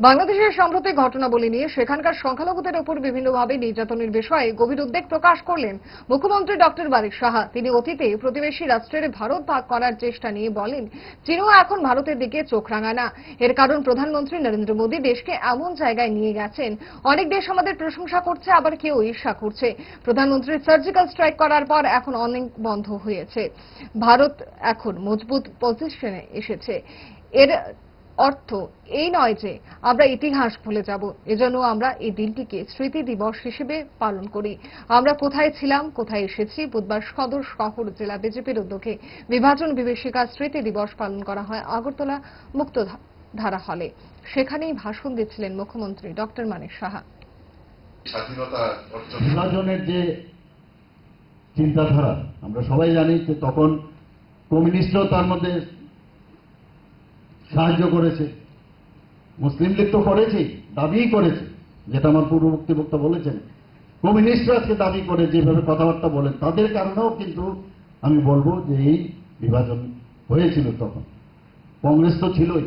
বাংলাদেশের সম্প্রতি ঘটনাবলী নিয়ে সেখানকার সংখ্যালঘুদের উপর বিভিন্নভাবে নির্যাতনের বিষয়ে গভীর উদ্বেগ প্রকাশ করলেন মুখ্যমন্ত্রী ডক্টর বারিক সাহা। তিনি অতীতে প্রতিবেশী রাষ্ট্রের ভারত ভাগ করার চেষ্টা নিয়ে বলেন, চীনও এখন ভারতের দিকে চোখ রাঙায় না এর কারণ প্রধানমন্ত্রী নরেন্দ্র মোদী দেশকে এমন জায়গায় নিয়ে গেছেন। অনেক দেশ আমাদের প্রশংসা করছে, আবার কেউ ঈর্ষা করছে। প্রধানমন্ত্রীর সার্জিক্যাল স্ট্রাইক করার পর এখন অনেক বন্ধ হয়েছে। ভারত এখন মজবুত পজিশনে এসেছে। এর অর্থ এই নয় যে আমরা ইতিহাস ভুলে যাব। এজন্য আমরা এই দিনটিকে স্মৃতি দিবস হিসেবে পালন করি। আমরা কোথায় ছিলাম কোথায় এসেছি বুধবার সদর শহর জেলা বিজেপির উদ্যোগে বিভাজন বিভীষিকা স্মৃতি দিবস পালন করা হয় আগরতলা মুক্ত ধারা হলে। সেখানেই ভাষণ দিচ্ছিলেন মুখ্যমন্ত্রী ডক্টর মানিক সাহা। বিভাজনের যে চিন্তাধারা আমরা সবাই জানি যে তখন কমিউনিস্টরাও তার মধ্যে সাহায্য করেছে। মুসলিম লীগ তো করেছে দাবিই করেছে, যেটা আমার পূর্ববর্তী বক্তা বলেছেন। কমিউনিস্টরা আজকে দাবি করে, যেভাবে কথাবার্তা বলেন, তাদের কারণেও কিন্তু আমি বলব যে এই বিভাজন হয়েছিল তখন। কংগ্রেস তো ছিলই।